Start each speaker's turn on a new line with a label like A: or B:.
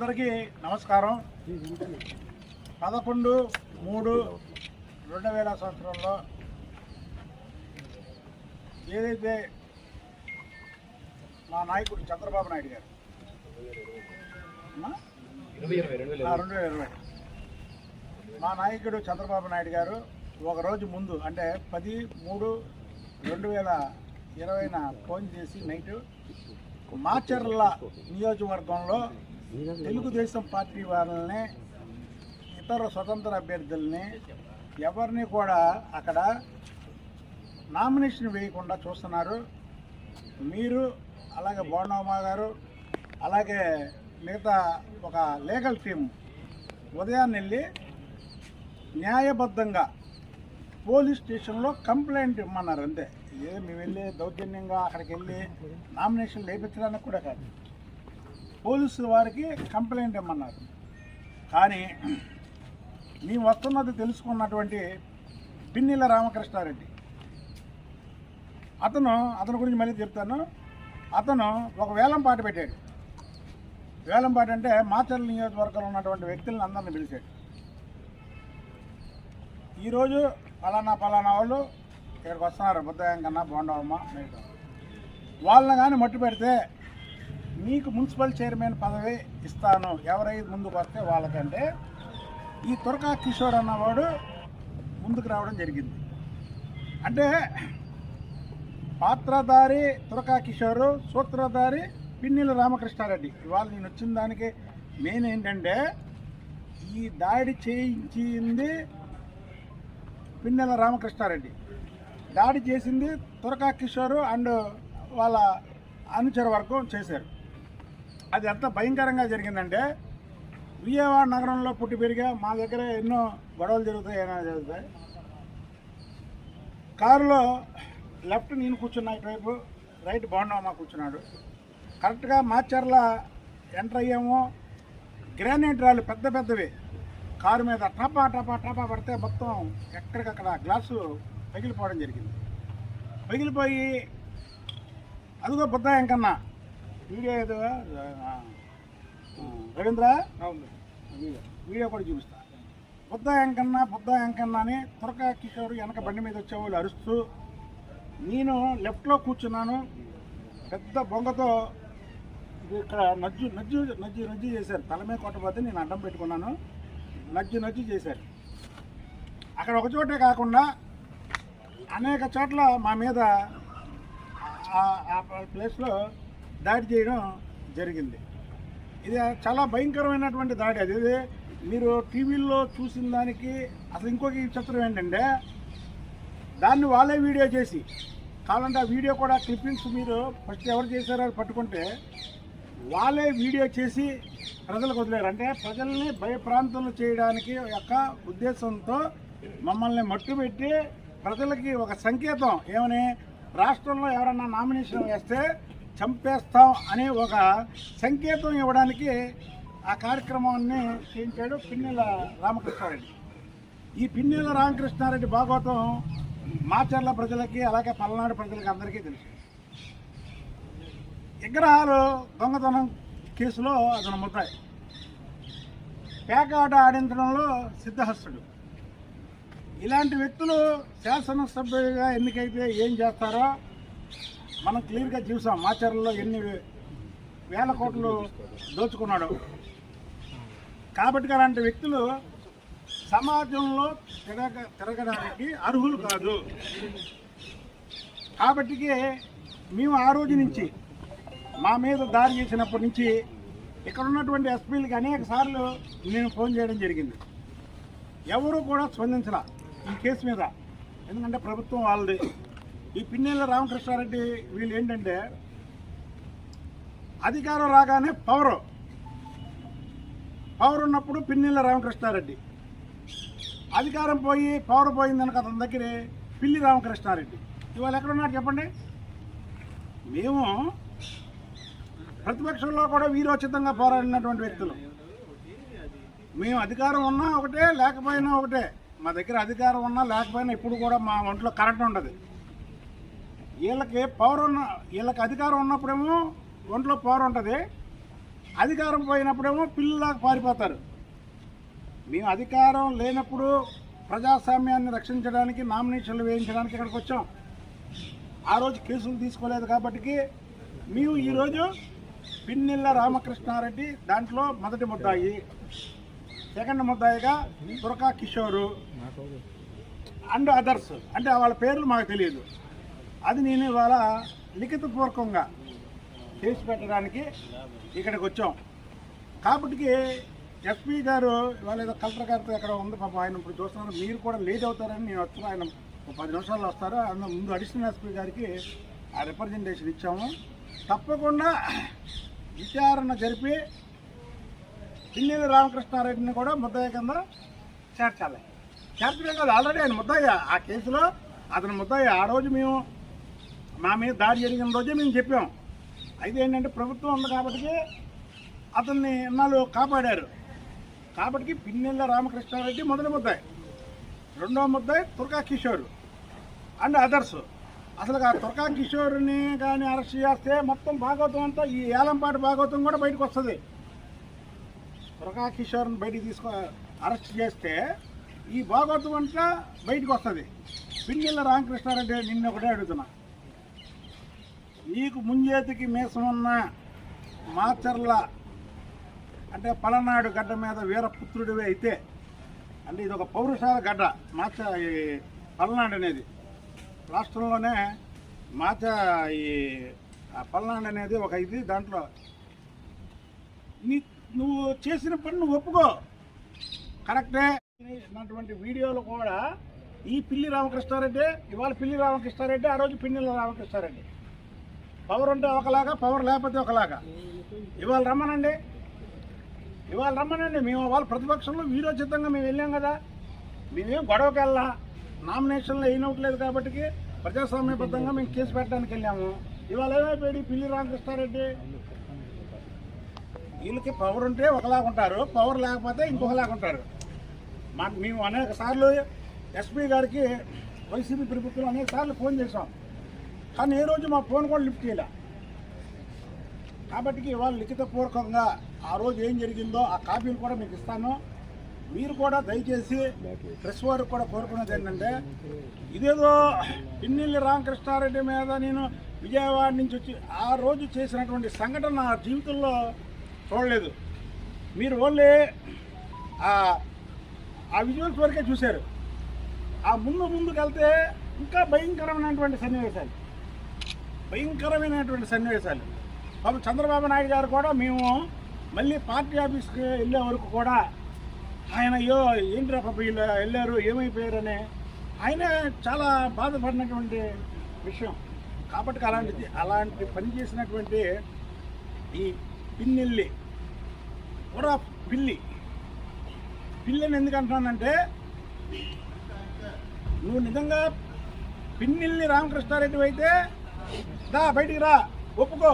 A: అందరికీ నమస్కారం. పదకొండు మూడు రెండు వేల సంవత్సరంలో ఏదైతే మా నాయకుడు చంద్రబాబు నాయుడు గారు రెండు వేల ఇరవై. మా నాయకుడు చంద్రబాబు నాయుడు గారు ఒక రోజు ముందు అంటే పది మూడు రెండు వేల ఇరవైన ఫోన్ చేసి నైట్ మాచర్ల నియోజకవర్గంలో తెలుగుదేశం పార్టీ వాళ్ళని ఇతర స్వతంత్ర అభ్యర్థుల్ని ఎవరిని కూడా అక్కడ నామినేషన్ వేయకుండా చూస్తున్నారు. మీరు అలాగే బోండమ్మ గారు అలాగే మిగతా ఒక లీగల్ టీం ఉదయాన్నే వెళ్ళి న్యాయబద్ధంగా పోలీస్ స్టేషన్లో కంప్లైంట్ ఇమ్మన్నారు. అంతే. ఏ మేము వెళ్ళి దౌర్జన్యంగా అక్కడికి వెళ్ళి నామినేషన్ లేపించడానికి కూడా కాదు. పోలీసుల వారికి కంప్లైంట్ ఇమ్మన్నారు. కానీ మేము వస్తున్నది తెలుసుకున్నటువంటి పిన్నిల రామకృష్ణారెడ్డి. అతను అతని గురించి మళ్ళీ చెప్తాను. అతను ఒక వేలం పాట పెట్టాడు. వేలం పాట అంటే మాచర్ల నియోజకవర్గంలో ఉన్నటువంటి వ్యక్తులను అందరిని పిలిచాడు. ఈరోజు పలానా పలానా వాళ్ళు ఇక్కడికి వస్తున్నారు. బుద్ధయం కన్నా బోండవమ్మ వాళ్ళని కానీ మట్టు పెడితే మీకు మున్సిపల్ చైర్మన్ పదవి ఇస్తాను. ఎవరైతే ముందుకు వస్తే వాళ్ళకంటే ఈ తురకా కిషోర్ అన్నవాడు ముందుకు రావడం జరిగింది. అంటే పాత్రధారి తురకా కిషోరు సూత్రధారి పిన్నిల రామకృష్ణారెడ్డి. ఇవాళ నేను వచ్చిన దానికి మెయిన్ ఏంటంటే ఈ దాడి చేయించింది పిన్నెల రామకృష్ణారెడ్డి. దాడి చేసింది తురకా కిషోర్ అండ్ వాళ్ళ అనుచర వర్గం చేశారు. అది ఎంత భయంకరంగా జరిగిందంటే విజయవాడ నగరంలో పుట్టి పెరిగా మా దగ్గర ఎన్నో గొడవలు జరుగుతాయి ఏమైనా జరుగుతాయి. కారులో లెఫ్ట్ నేను కూర్చున్నా ఇటువైపు రైట్ బాగున్నామా కూర్చున్నాడు. కరెక్ట్గా మాచర్ల ఎంటర్ అయ్యాము. గ్రానైట్ రాళ్ళు పెద్ద పెద్దవి. కారు మీద టపా టపా టపా పడితే మొత్తం ఎక్కడికక్కడ గ్లాసు పగిలిపోవడం జరిగింది. పగిలిపోయి అదిగో బుద్ధ ఎంకన్నా వీడియో ఏదో రవీంద్ర వీడియో వీడియో కూడా చూపిస్తా. బుద్ధ ఎంకన్నా బుద్ధ ఎంకన్నా అని తురక కిషోర్ వెనక బండి మీద వచ్చేవాళ్ళు అరుస్తూ నేను లెఫ్ట్లో కూర్చున్నాను. పెద్ద బొంగతో ఇక్కడ నజ్జు నజ్జు నజ్జు నజ్జు చేశారు. తల మీద కొట్టబోతే నేను అడ్డం పెట్టుకున్నాను. నజ్జు నజ్జు చేశారు. అక్కడ ఒక చోటే కాకుండా అనేక చోట్ల మా మీద ఆ- ఆ ప్లేస్లో దాడి చేయడం జరిగింది. ఇది చాలా భయంకరమైనటువంటి దాడి అది. మీరు టీవీల్లో చూసిన దానికి అసలు ఇంకొక చిత్రం ఏంటంటే దాన్ని వాళ్ళే వీడియో చేసి కావాలంటే ఆ వీడియో కూడా క్లిప్పింగ్స్ మీరు ఫస్ట్ ఎవరు చేశారో అది పట్టుకుంటే వాళ్ళే వీడియో చేసి ప్రజలకు వదిలేరు. అంటే ప్రజల్ని భయప్రాంతంలో చేయడానికి యొక్క ఉద్దేశంతో మమ్మల్ని మట్టుబెట్టి ప్రజలకి ఒక సంకేతం ఏమని రాష్ట్రంలో ఎవరన్నా నామినేషన్ వేస్తే చంపేస్తాం అనే ఒక సంకేతం ఇవ్వడానికి ఆ కార్యక్రమాన్ని చేయించాడు పిన్నెల రామకృష్ణారెడ్డి. ఈ పిన్నెల రామకృష్ణారెడ్డి భాగవతం మాచర్ల ప్రజలకి అలాగే పల్నాడు ప్రజలకి అందరికీ తెలుసు. విగ్రహాలు దొంగతనం కేసులో అతను ముద్దాయి పేకాట ఆడించడంలో సిద్ధహస్తుడు. ఇలాంటి వ్యక్తులు శాసనసభ్యులుగా ఎన్నికైతే ఏం చేస్తారో మనం క్లియర్గా చూసాం మాచర్లలో ఎన్ని వేల కోట్లు దోచుకున్నాడు. కాబట్టి అలాంటి వ్యక్తులు సమాజంలో తిరగ తిరగడానికి అర్హులు కాదు. కాబట్టికి మేము ఆ రోజు నుంచి మా మీద దారి చేసినప్పటి నుంచి ఇక్కడ ఉన్నటువంటి ఎస్పీలకి అనేక సార్లు నేను ఫోన్ చేయడం జరిగింది. ఎవరు కూడా స్పందించరా ఈ కేసు మీద. ఎందుకంటే ప్రభుత్వం వాళ్ళది. ఈ పిన్నెల రామకృష్ణారెడ్డి వీళ్ళు ఏంటంటే అధికారం రాగానే పవర్. పవర్ ఉన్నప్పుడు పిన్నెల రామకృష్ణారెడ్డి. అధికారం పోయి పవర్ పోయిందనుక అతని దగ్గర పిల్లి రామకృష్ణారెడ్డి. ఇవాళ ఎక్కడున్నారు చెప్పండి? మేము ప్రతిపక్షంలో కూడా వీరోచితంగా పోరాడినటువంటి వ్యక్తులు. మేము అధికారం ఉన్నా ఒకటే లేకపోయినా ఒకటే. మా దగ్గర అధికారం ఉన్నా లేకపోయినా ఇప్పుడు కూడా మా ఒంట్లో కరెంట్ ఉండదు. వీళ్ళకి పవర్ ఉన్న వీళ్ళకి అధికారం ఉన్నప్పుడేమో ఒంట్లో పవర్ ఉంటుంది. అధికారం పోయినప్పుడేమో పిల్లలాగా పారిపోతారు. మేము అధికారం లేనప్పుడు ప్రజాస్వామ్యాన్ని రక్షించడానికి నామినేషన్లు వేయించడానికి ఇక్కడికి వచ్చాం. ఆ రోజు కేసులు తీసుకోలేదు కాబట్టి మేము ఈరోజు పిన్నెల్ల రామకృష్ణారెడ్డి దాంట్లో మొదటి ముద్దాయి. సెకండ్ ముద్దాయిగా దుర్గా కిషోరు అండ్ అదర్స్ అంటే వాళ్ళ పేర్లు మాకు తెలియదు. అది నేను ఇవాళ లిఖితపూర్వకంగా చేసి పెట్టడానికి ఇక్కడికి వచ్చాం. కాబట్టి ఎస్పీ గారు ఇవాళ ఏదో కలెక్టర్ గారితో ఎక్కడ ఉంది పాప ఆయన ఇప్పుడు చూస్తున్నారు. మీరు కూడా లేట్ అవుతారని నేను వచ్చాను ఆయన ఒక పది నిమిషాల్లో వస్తారు. ఆయన ముందు అడిషనల్ ఎస్పీ గారికి ఆ రిప్రజెంటేషన్ ఇచ్చాము. తప్పకుండా విచారణ జరిపి పిన్నెల్లి రామకృష్ణారెడ్డిని కూడా ముద్దయ్య కింద చేర్చాలి. చేర్చడం కాదు ఆల్రెడీ ఆయన ముద్దయ్య ఆ కేసులో అతను ముద్దయ్య ఆ రోజు మేము మా మీద దాడి జరిగిన రోజే మేము చెప్పాం. అయితే ఏంటంటే ప్రభుత్వం ఉంది కాబట్టి అతన్ని ఇన్నాళ్ళు కాపాడారు. కాబట్టి పిన్నెల్ల రామకృష్ణారెడ్డి మొదటి ముద్దాయి. రెండవ ముద్దాయి తుర్కా కిషోర్ అండ్ అదర్స్. అసలు ఆ తుర్కా కిషోర్ని కానీ అరెస్ట్ చేస్తే మొత్తం భాగవతం అంతా ఈ ఏలంపాటి భాగవతం కూడా బయటకు వస్తుంది. తుర్కా కిషోర్ని బయటికి తీసుకో అరెస్ట్ చేస్తే ఈ భాగవతం అంతా బయటకు వస్తుంది. పిన్నెల్ల రామకృష్ణారెడ్డి నిన్న ఒకటే అడుగుతున్నా. నీకు ముంజేతికి మీసమున్న మాచర్ల అంటే పలనాడు గడ్డ మీద వీరపుత్రుడివి అయితే అంటే ఇది ఒక పౌరుషాల గడ్డ మాచ ఈ పలనాడు అనేది. రాష్ట్రంలోనే మాచ ఈ ఆ పల్నాడు అనేది ఒక ఇది దాంట్లో. నీ నువ్వు చేసిన పని నువ్వు ఒప్పుకో. కరెక్టే. అటువంటి వీడియోలు కూడా ఈ పిల్లి రామకృష్ణారెడ్డి ఇవాళ పిల్లి రామకృష్ణారెడ్డి ఆ రోజు పిన్నెల రామకృష్ణారెడ్డి. పవర్ ఉంటే ఒకలాగా పవర్ లేకపోతే ఒకలాగా. ఇవాళ రమ్మనండి. ఇవాళ రమ్మనండి. మేము వాళ్ళ ప్రతిపక్షంలో వీరోచితంగా మేము వెళ్ళాం కదా. మేమేం గొడవకి వెళ్ళా నామినేషన్లో అయినట్లేదు కాబట్టి ప్రజాస్వామ్యబద్ధంగా మేము కేసు పెట్టడానికి వెళ్ళాము. ఇవాళ ఏమైపోయాడు పిల్లి రామకృష్ణారెడ్డి? వీళ్ళకి పవర్ ఉంటే ఒకలాగా ఉంటారు. పవర్ లేకపోతే ఇంకొకలాగా ఉంటారు. మాకు మేము అనేక సార్లు ఎస్పీ గారికి వైసీపీ ప్రభుత్వం అనేక సార్లు ఫోన్ చేసాం కానీ ఏ రోజు మా ఫోన్ కూడా లిఫ్ట్ చేయలే. కాబట్టి ఇవాళ లిఖితపూర్వకంగా ఆ రోజు ఏం జరిగిందో ఆ కాపీలు కూడా మీకు ఇస్తాను. మీరు కూడా దయచేసి ప్రెస్ వారికి కూడా కోరుకున్నది ఏంటంటే ఇదేదో పిన్నెల్లి రామకృష్ణారెడ్డి మీద నేను విజయవాడ నుంచి వచ్చి ఆ రోజు చేసినటువంటి సంఘటన నా జీవితంలో చూడలేదు. మీరు ఓన్లీ ఆ ఆ విజువల్స్ వరకే చూశారు. ఆ ముందు ముందుకు వెళ్తే ఇంకా భయంకరమైనటువంటి సన్నివేశాలు. భయంకరమైనటువంటి సన్నివేశాలు. బాబు చంద్రబాబు నాయుడు గారు కూడా మేము మళ్ళీ పార్టీ ఆఫీస్కి వెళ్ళే వరకు కూడా ఆయన అయ్యో ఏంటి పాప వీళ్ళు వెళ్ళారు ఏమైపోయారని ఆయన చాలా బాధపడినటువంటి విషయం. కాబట్టి అలాంటిది అలాంటి పని చేసినటువంటి ఈ పిన్నెల్లి కూడా పిల్లి. పిల్లని ఎందుకు అంటున్నానంటే నువ్వు నిజంగా పిన్నెల్లి రామకృష్ణారెడ్డి అయితే దా బయటికి రా. ఒప్పుకో.